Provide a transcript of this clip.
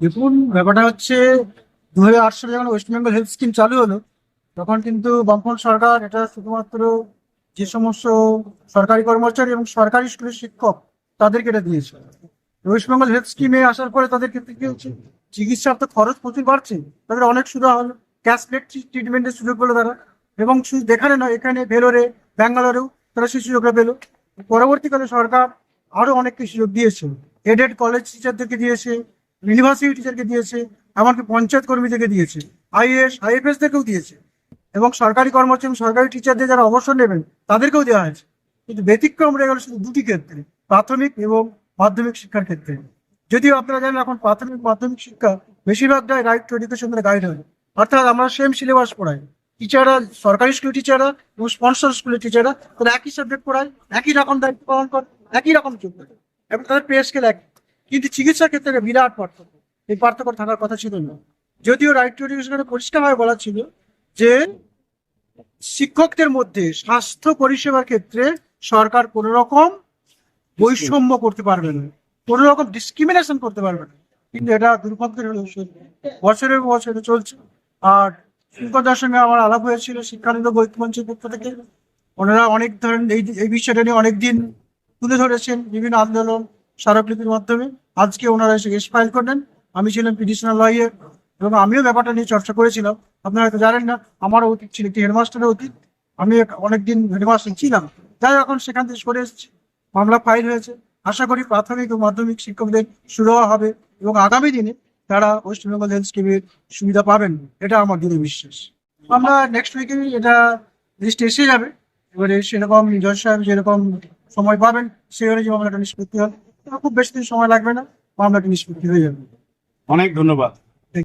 দেখুন, ব্যাপারটা হচ্ছে দু হাজার আট সালে যখন ওয়েস্ট বেঙ্গল হেলথ স্কিম চালু হলো, তখন কিন্তু বামফ্রন্ট সরকার এটা শুধুমাত্র যে সমস্ত সরকারি কর্মচারী এবং সরকারি স্কুলের শিক্ষক তাদেরকে এটা দিয়েছে। ওয়েস্ট বেঙ্গল হেলথ স্কিমে আসার পরে তাদের ক্ষেত্রে কি হচ্ছে চিকিৎসার তো খরচ প্রচুর বাড়ছে, তাদের অনেক সুবিধা হলো। ক্যাশলেট ট্রিটমেন্টের সুযোগ পেল তারা, এবং শুধু এখানে নয়, এখানে ভেলোরে, ব্যাঙ্গালোরেও তারা সেই সুযোগটা পেল। পরবর্তীকালে সরকার আরও অনেক কিছু সুযোগ দিয়েছে। এডেড কলেজ টিচারদেরকে দিয়েছে ইউনিভার্সিটি টিচারকে দিয়েছে এমনকি পঞ্চায়েত কর্মীদেরকে দিয়েছে আইএস আইএফএস দেরকেও দিয়েছে। এবং সরকারি কর্মচারী সরকারি টিচারদের যারা অবসর নেবেন, তাদেরকেও দেওয়া হয়েছে। কিন্তু ব্যতিক্রম রয়ে গেল শুধু দুটি ক্ষেত্রে, প্রাথমিক এবং মাধ্যমিক শিক্ষার ক্ষেত্রে। যদিও আপনারা জানেন এখন প্রাথমিক, মাধ্যমিক শিক্ষা বেশিরভাগটাই রাইট টু এডুকেশন গাইড হয়। অর্থাৎ আমরা সেম সিলেবাস পড়াই। টিচাররা সরকারি স্কুল টিচাররা এবং স্পন্সর স্কুলের টিচাররা তারা একই সাবজেক্ট পড়ায়, একই রকম দায়িত্ব পালন করে, একই রকম যোগ্য এবং তাদের পে স্কেল এক কিন্তু চিকিৎসার ক্ষেত্রে বিরাট পার্থক্য। এই পার্থক্য থাকার কথা ছিল না। যদিও রাইট টু এডুকেশনে পরিষ্কারভাবে বলা ছিল যে শিক্ষকদের মধ্যে স্বাস্থ্য পরিষেবার ক্ষেত্রে সরকার কোনো রকম বৈষম্য করতে পারবে না। কোনো রকম ডিসক্রিমিনেশন করতে পারবে না। কিন্তু এটা দুর্ভাগ্যের বছরে বছর চলছে। আর শিক্ষকদের সঙ্গে আমার আলাপ হয়েছিল শিক্ষানন্দ বৈক্যমঞ্চের পক্ষ থেকে। ওনারা অনেক ধরনের এই এই বিষয়টা নিয়ে অনেকদিন তুলে ধরেছেন। বিভিন্ন আন্দোলন স্মারকলিপির মাধ্যমে। আজকে ওনারা এসে কেস ফাইল করলেন। আমি ছিলাম পিটিশনাল লয়ার এবং আমিও ব্যাপারটা নিয়ে চর্চা করেছিলাম। আপনারা হয়তো জানেন না, আমারও অতীত ছিল একটি হেডমাস্টারের অতীত। আমি অনেকদিন হেডমাস্টার ছিলাম। যাই এখন সেখান থেকে সরে এসেছি। মামলা ফাইল হয়েছে। আশা করি প্রাথমিক ও মাধ্যমিক শিক্ষকদের সুরাহা হবে এবং আগামী দিনে তারা ওয়েস্ট বেঙ্গল হেলথ স্কিমের সুবিধা পাবেন। এটা আমার দৃঢ় বিশ্বাস। আমরা নেক্সট উইকে এটা লিস্ট এসে যাবে। এবারে সেরকম জজ সাহেব যেরকম সময় পাবেন, সেই অনুযায়ী আমরা মামলাটা নিষ্পত্তি হবে। খুব বেশি দিন সময় লাগবে না মামলাটি নিষ্পত্তি হয়ে যাবে। অনেক ধন্যবাদ।